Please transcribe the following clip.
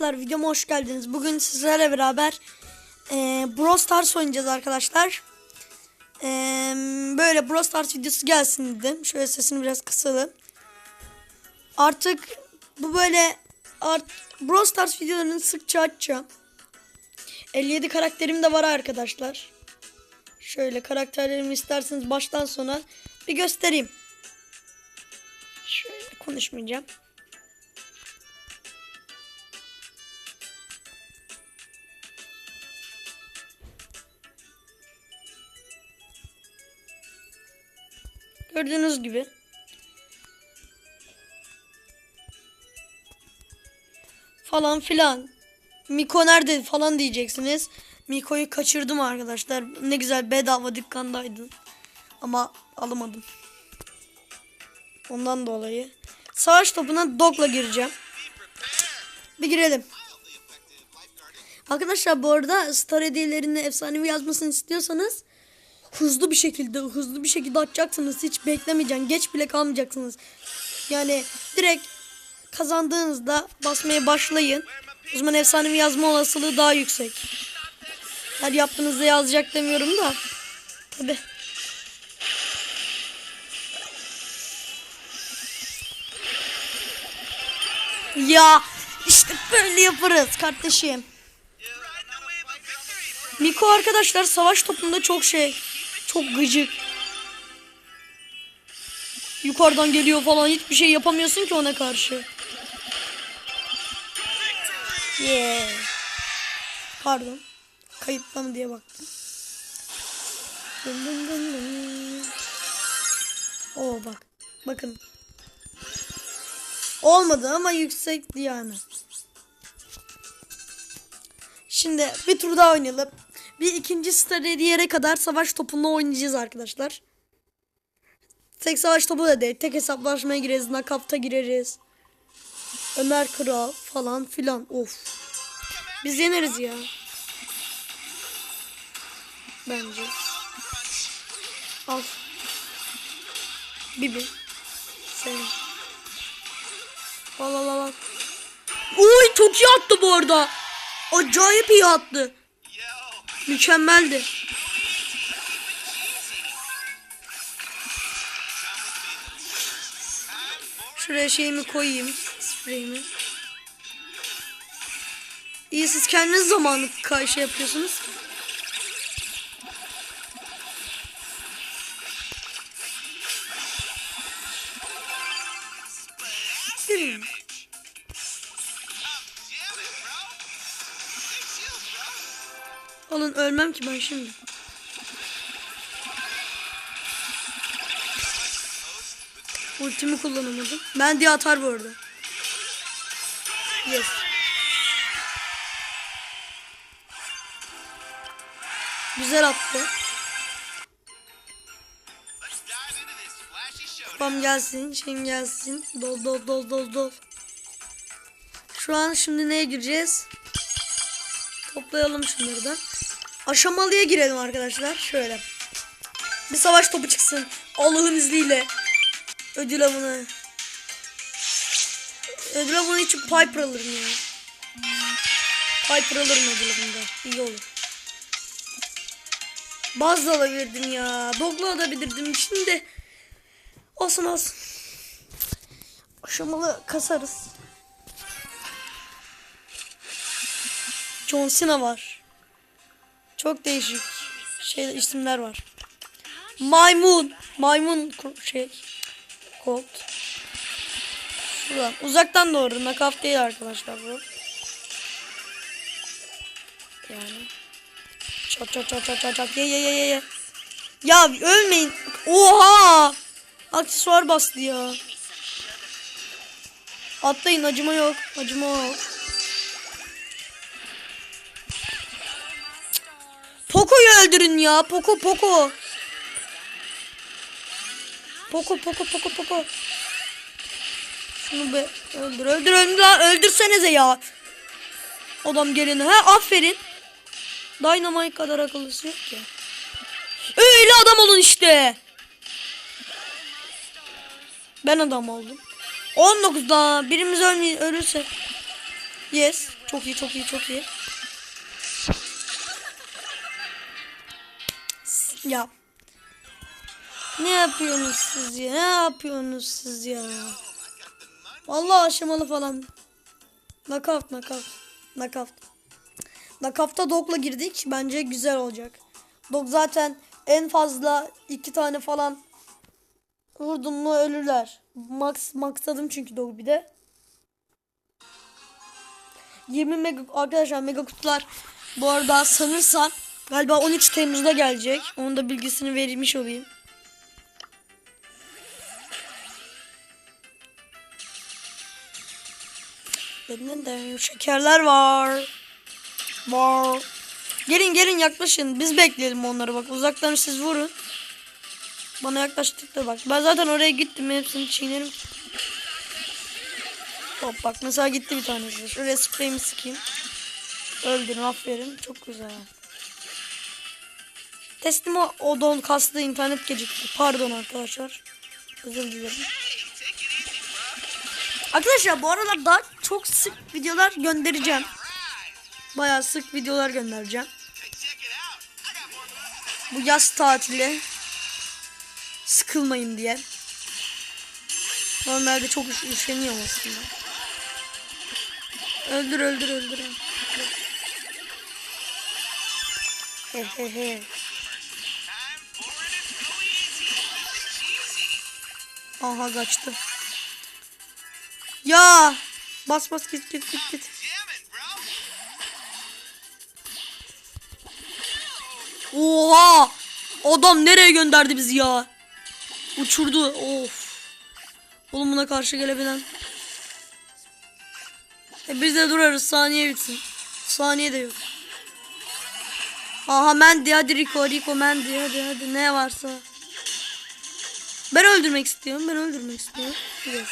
Arkadaşlar videoma hoş geldiniz. Bugün sizlerle beraber e, Brawl Stars oynayacağız arkadaşlar. E, böyle Brawl Stars videosu gelsin dedim. Şöyle sesini biraz kısalım. Artık bu böyle art, Brawl Stars videolarını sıkça açacağım. 57 karakterim de var arkadaşlar. Şöyle karakterlerimi isterseniz baştan sona bir göstereyim. Şöyle konuşmayacağım. Gördüğünüz gibi. Falan filan. Miko nerede falan diyeceksiniz. Miko'yu kaçırdım arkadaşlar. Ne güzel bedava dükkandaydı. Ama alamadım. Ondan dolayı. Savaş topuna dogla gireceğim. Bir girelim. Arkadaşlar bu arada star hediyelerinde efsanevi yazmasını istiyorsanız hızlı bir şekilde hızlı bir şekilde açacaksınız. Hiç beklemeyeceksin. Geç bile kalmayacaksınız. Yani direkt kazandığınızda basmaya başlayın. O zaman efsanevi yazma olasılığı daha yüksek. Her yaptığınızda yazacak demiyorum da. Tabi. Ya işte böyle yaparız kardeşim. Miko arkadaşlar savaş topunda çok şey. Çok gıcık. Yukarıdan geliyor falan hiçbir şey yapamıyorsun ki ona karşı. Yeah. Pardon. Kayıtlı mı diye baktım. Dın dın dın dın. Oo bak. Bakın. Olmadı ama yüksekti yani. Şimdi bir tur daha oynayalım. Bir ikinci star kadar savaş topunu oynayacağız arkadaşlar. Tek savaş topu da değil. Tek hesaplaşmaya gireriz. Nakafta gireriz. Ömer Kral falan filan. Of. Biz yeneriz ya. Bence. Al. Bibi. Sen. Al al al. al. Uy çok iyi attı bu arada. Acayip iyi attı. Mükemmeldi. Şuraya şeyimi koyayım. Spreyimi. İyi siz kendiniz zamanı ka- şey yapıyorsunuz. Hmm. Alın ölmem ki ben şimdi. Ultimi kullanamadım. Ben diye atar bu arada. Yes. Güzel attı. Kupam gelsin, şeyim gelsin. Dol dol dol dol dol. Şu an şimdi neye gireceğiz? Toplayalım şunları da. Aşamalıya girelim arkadaşlar. Şöyle. Bir savaş topu çıksın. Allah'ın izniyle. Ödül avını. Ödül avını için Piper alırım ya. Piper alırım ödül avında. İyi olur. Baz alabilirdim ya. Dogla alabilirdim. Şimdi olsun olsun. Aşamalı kasarız. John Cena var. Çok değişik şey isimler var. Maymun, maymun şey Colt. Şuradan uzaktan doğru nakaf değil arkadaşlar bu. Yani çat çat çat çat çat çat ye ye ye ye ye. Ya ölmeyin. Oha! Aksesuar bastı ya. Atlayın acıma yok. Acıma yok. Öldürün ya. Poco Poco. Poco Poco Poco Poco. Şunu be öldür öldür öldür öldürsenize ya. Adam gelin ha aferin. Dynamite kadar akıllısı yok ki. Öyle adam olun işte. Ben adam oldum. 19'da birimiz ölmey ölürse. Yes. Çok iyi çok iyi çok iyi. Ya. Ne yapıyorsunuz siz ya? Ne yapıyorsunuz siz ya? Vallahi aşamalı falan. Knockout knockout. Knockout. Knockout'ta Dog'la girdik. Bence güzel olacak. Dog zaten en fazla iki tane falan vurdum mu ölürler. Max maxladım çünkü Dog bir de. 20 mega arkadaşlar mega kutular bu arada sanırsam galiba 13 Temmuz'da gelecek. Onun da bilgisini vermiş olayım. Benden de şekerler var. Var. Gelin gelin yaklaşın. Biz bekleyelim onları bak. Uzaktan siz vurun. Bana yaklaştıkları bak. Ben zaten oraya gittim. Hepsini çiğnerim. Hop bak mesela gitti bir tanesi. Şuraya spreyimi sıkayım. Öldürün aferin. Çok güzel. Teslim o don kastı internet gecikti. Pardon arkadaşlar. Özür dilerim. Arkadaşlar bu aralar daha çok sık videolar göndereceğim. Bayağı sık videolar göndereceğim. Bu yaz tatili sıkılmayın diye. Normalde çok üş- üşeniyorum aslında. Öldür öldür öldür. He he he. Aha kaçtı. Ya bas bas git git git git. Oha! Adam nereye gönderdi bizi ya? Uçurdu. Of. Oğlum buna karşı gelebilen. E biz de durarız saniye bitsin. Saniye de yok. Aha Mendy hadi Rico Rico Mendy hadi hadi ne varsa. Ben öldürmek istiyorum ben öldürmek istiyorum. Yes.